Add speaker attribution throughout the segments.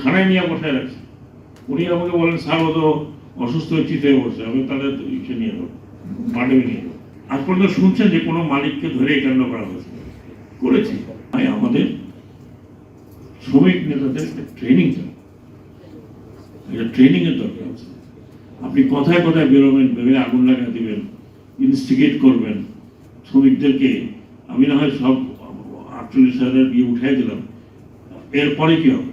Speaker 1: থানায় নিয়ে বসায় রাখছে। উনি আমাকে বলেন, স্যার, ও তো অসুস্থ চিতে বসে আমি তাদের ইসে নিয়ে যাব মাঠে নিয়ে যাব। আজ পর্যন্ত শুনছেন যে কোনো মালিককে ধরে কাণ্ড করা হয়েছে। করেছি। তাই আমাদের শ্রমিক নেতাদের ট্রেনিং একটা ট্রেনিং এর দরকার আছে। আপনি কথায় কথায় বেরোবেন, ভেবে আগুন লাগা দিবেন ইনস্টিগেট করবেন। শ্রমিকদেরকে আমি না হয় সব আটচল্লিশ হাজার দিয়ে উঠাই দিলাম। এরপরে কি হবে?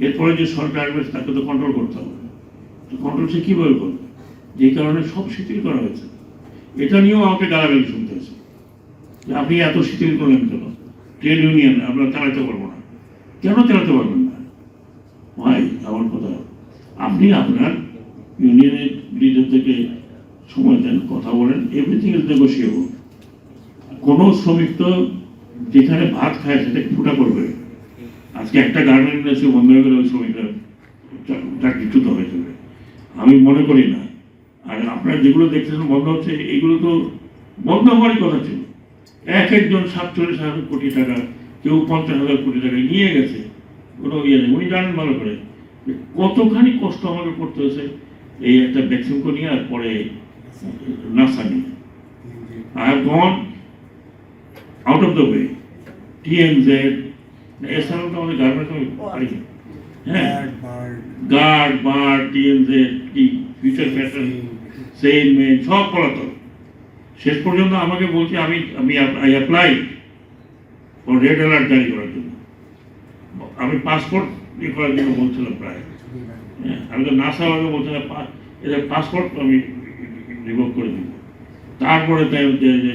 Speaker 1: এরপরে যে সরকার আসবে, তাকে তো কন্ট্রোল করতে হবে। তো কন্ট্রোল সে কীভাবে করবে? যে কারণে সব শিথিল করা হয়েছে। এটা নিয়েও আমাকে গালাগালি শুনতে হয়েছে। যে আপনি এত শিথিল করলেন কেন? ট্রেড ইউনিয়ন, আমরা চালাতে পারব না। কেন চালাতে পারবেন না? ভাই, আমার কথা, আপনি আপনার ইউনিয়নের লিডার থেকে সময় দেন, কথা বলেন এভরিথিং ইজ নেগোসিয়েবল কোনো শ্রমিক তো যেখানে ভাত খায় সেটাকে ফুটা করবে? আজকে একটা গার্মেন্ট ইন্ডাস্ট্রি বন্ধ হয়ে গেলে ওই শ্রমিকরা চাকরিচ্যুত হয়ে যাবে। আমি মনে করি না। আর আপনারা যেগুলো দেখছেন বন্ধ হচ্ছে এগুলো তো বন্ধ হওয়ারই কথা ছিল। এক একজন সাতচল্লিশ হাজার কোটি টাকা কেউ পঞ্চাশ হাজার কোটি টাকা নিয়ে গেছে। কোনো ইয়ে নেই। উনি জানেন ভালো করে কতখানি কষ্ট আমাকে করতে হয়েছে এই একটা ভ্যাকসিনকে নিয়ে আর পরে নাসা নিয়ে। I have gone out of the way TNZ এছাড়াও তো আমাদের গার্মেন্টস। হ্যাঁ গার্ড বার টিএনজেড কি ফিউচার প্যাটার্ন মেন সব পলাতক শেষ পর্যন্ত আমাকে বলছে আমি আমি I apply for red alert জারি করার জন্য আমি পাসপোর্ট ইয়ে করার জন্য বলছিলাম প্রায় হ্যাঁ, আমি তো নাসা আমাকে বলছিলাম এদের পাসপোর্ট আমি রিভোক করে দিব তারপরে তাই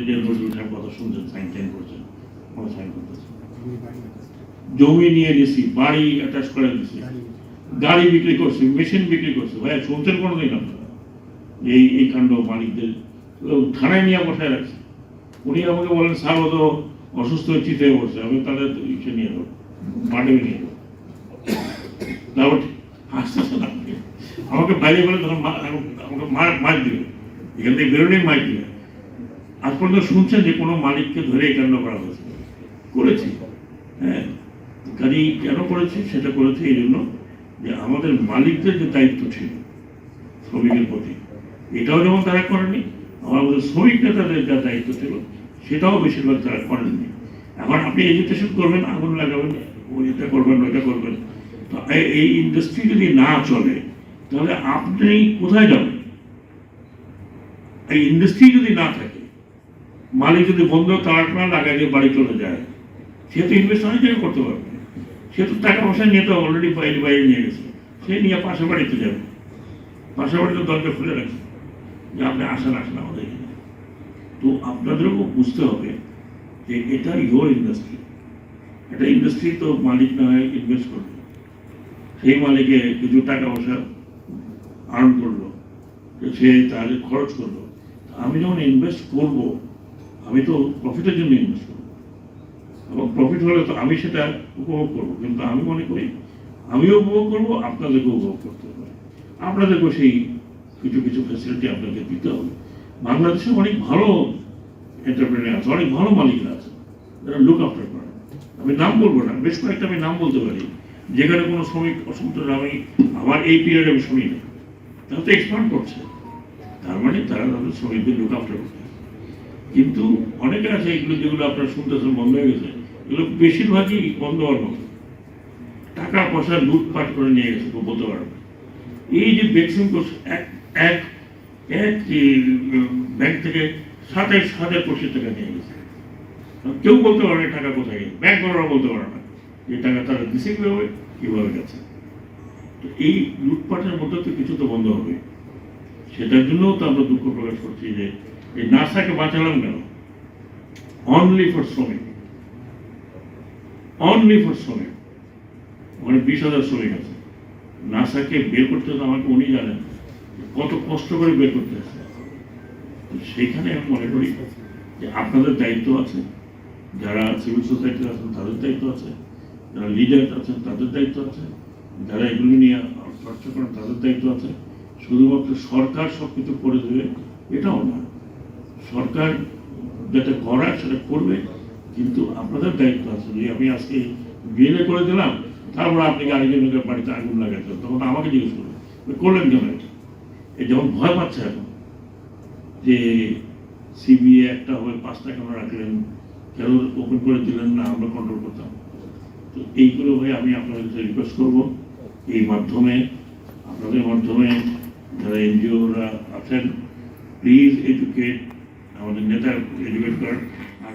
Speaker 1: যে নজরুল সাহেব কথা শুনছেন সাইন টাইন করছেন সাইন করতেছে জমি নিয়ে নিয়েছি বাড়ি অ্যাটাচ করে দিয়েছি গাড়ি বিক্রি। করছে মেশিন বিক্রি করছে। ভাই শুনছেন কোনোদিন আপনারা এই এই কাণ্ড মালিকদের। থানায় নিয়ে বসায় রাখছে। উনি আমাকে বলেন স্যার ও তো অসুস্থ হয়ে চিতে বসে আমি তাদের ইসে নিয়ে যাব। মাঠে নিয়ে যাব। তারপর হাসতেছেন আপনি আমাকে বাইরে বলে তখন আমাকে মার মার দিবে এখান থেকে বেরোলেই মার দিবে আজ পর্যন্ত শুনছেন যে কোনো মালিককে ধরে এই কাণ্ড করা হয়েছে? করেছি। হ্যাঁ। কাজেই কেন করেছি? সেটা করেছে এই জন্য যে আমাদের মালিকদের যে দায়িত্ব ছিল, শ্রমিকের প্রতি, এটাও যেমন তারা করেনি, আবার আমাদের শ্রমিক নেতাদের যা দায়িত্ব ছিল, সেটাও বেশিরভাগ তারা করেননি। এখন আপনি এডুকেশন করবেন, আগুন লাগাবেন ওই এটা করবেন ওইটা করবেন। তো এই ইন্ডাস্ট্রি যদি না চলে, তাহলে আপনি কোথায় যাবেন? এই ইন্ডাস্ট্রি যদি না থাকে, মালিক যদি বন্ধ, তার না লাগাই দিয়ে বাড়ি চলে যায়, সে তো ইনভেস্ট অনেক জায়গায় করতে পারবে। সে তো টাকা পয়সা নিয়ে তো অলরেডি বাইরে বাইরে নিয়ে গেছে। সে নিয়ে পাশে বাড়িতে যাবে। পাশে বাড়িতে দরজা খুলে রাখছে যে আপনি আসেন আসেন আমাদের এখানে। তো আপনাদেরও বুঝতে হবে যে এটা ইয়োর ইন্ডাস্ট্রি এটা ইন্ডাস্ট্রি তো মালিক না হয় ইনভেস্ট করবে। সেই মালিকে কিছু টাকা পয়সা আর্ন করল। সে তাহলে খরচ করল। আমি যখন ইনভেস্ট করব, আমি তো প্রফিটের জন্য ইনভেস্ট করব। এবং প্রফিট হলে তো আমি সেটা উপভোগ করব, কিন্তু আমি মনে করি আমিও উপভোগ করব, আপনাদেরকেও উপভোগ করতে হবে। আপনাদেরকেও সেই কিছু কিছু ফ্যাসিলিটি আপনাকে দিতে হবে। বাংলাদেশে অনেক ভালো এন্টারপ্রেনার আছে, অনেক ভালো মালিকরা আছে, যারা লুক আফটার করে। আমি নাম বলব না, বেশ কয়েকটা আমি নাম বলতে পারি। যেখানে কোনো শ্রমিক অসন্তোষ আমি আমার এই পিরিয়ডে আমি শুনি না তারা তো এক্সপান্ড করছে। তার মানে তারা তাদের শ্রমিকদের লুক আফটার করছে। কিন্তু অনেকে আছে এগুলো যেগুলো আপনারা শুনতেছেন বন্ধ হয়ে গেছে। এগুলো বেশিরভাগই বন্ধ হওয়ার মতো টাকা পয়সা লুটপাট করে নিয়ে গেছে বলতে পারবে। এই যে ভ্যাকসিন কোর্স এক এক এক ব্যাংক থেকে সাতাইশ হাজার কোটি টাকা নিয়ে গেছে। কেউ বলতে পারে টাকা কোথায় গেছে। ব্যাংক ওরা বলতে পারে না যে টাকা তারা দিছে কীভাবে কীভাবে গেছে। তো এই লুটপাটের মধ্যে তো কিছু তো বন্ধ হবে। সেটার জন্যও তো আমরা দুঃখ প্রকাশ করছি যে এই নাসাকে বাঁচালাম কেন? অনলি ফর শ্রমিক। অনলি ফর শ্রমিক ওখানে বিশ হাজার শ্রমিক আছে। নাসাকে বের করতে হতো আমাকে উনি জানেন কত কষ্ট করে বের করতে হচ্ছে সেইখানে আমি মনে করি যে আপনাদের দায়িত্ব আছে, যারা সিভিল সোসাইটি আছেন তাদের দায়িত্ব আছে, যারা লিডার আছেন তাদের দায়িত্ব আছে, যারা এগুলো নিয়ে চর্চা করেন তাদের দায়িত্ব আছে। শুধুমাত্র সরকার সব কিছু করে দেবে, এটাও না সরকার যেটা করার সেটা করবে কিন্তু আপনাদের দায়িত্ব আছে যে আমি আজকে বিএলএ করে দিলাম, তারপর আপনি আরেকজনের বাড়িতে আগুন লাগাতে তখন আমাকে জিজ্ঞেস করবেন করলেন কেন এটা? যখন ভয় পাচ্ছে এখন যে সিবিএ একটা হয়ে পাঁচটা কেন রাখলেন, কেন ওপেন করে দিলেন না, আমরা কন্ট্রোল করতাম? তো এইগুলো হয়ে আমি আপনাদের কাছে রিকোয়েস্ট করব। এই মাধ্যমে, আপনাদের মাধ্যমে যারা এনজিওরা আছেন প্লিজ এডুকেট আমাদের নেতা এডুকেট করেন। আর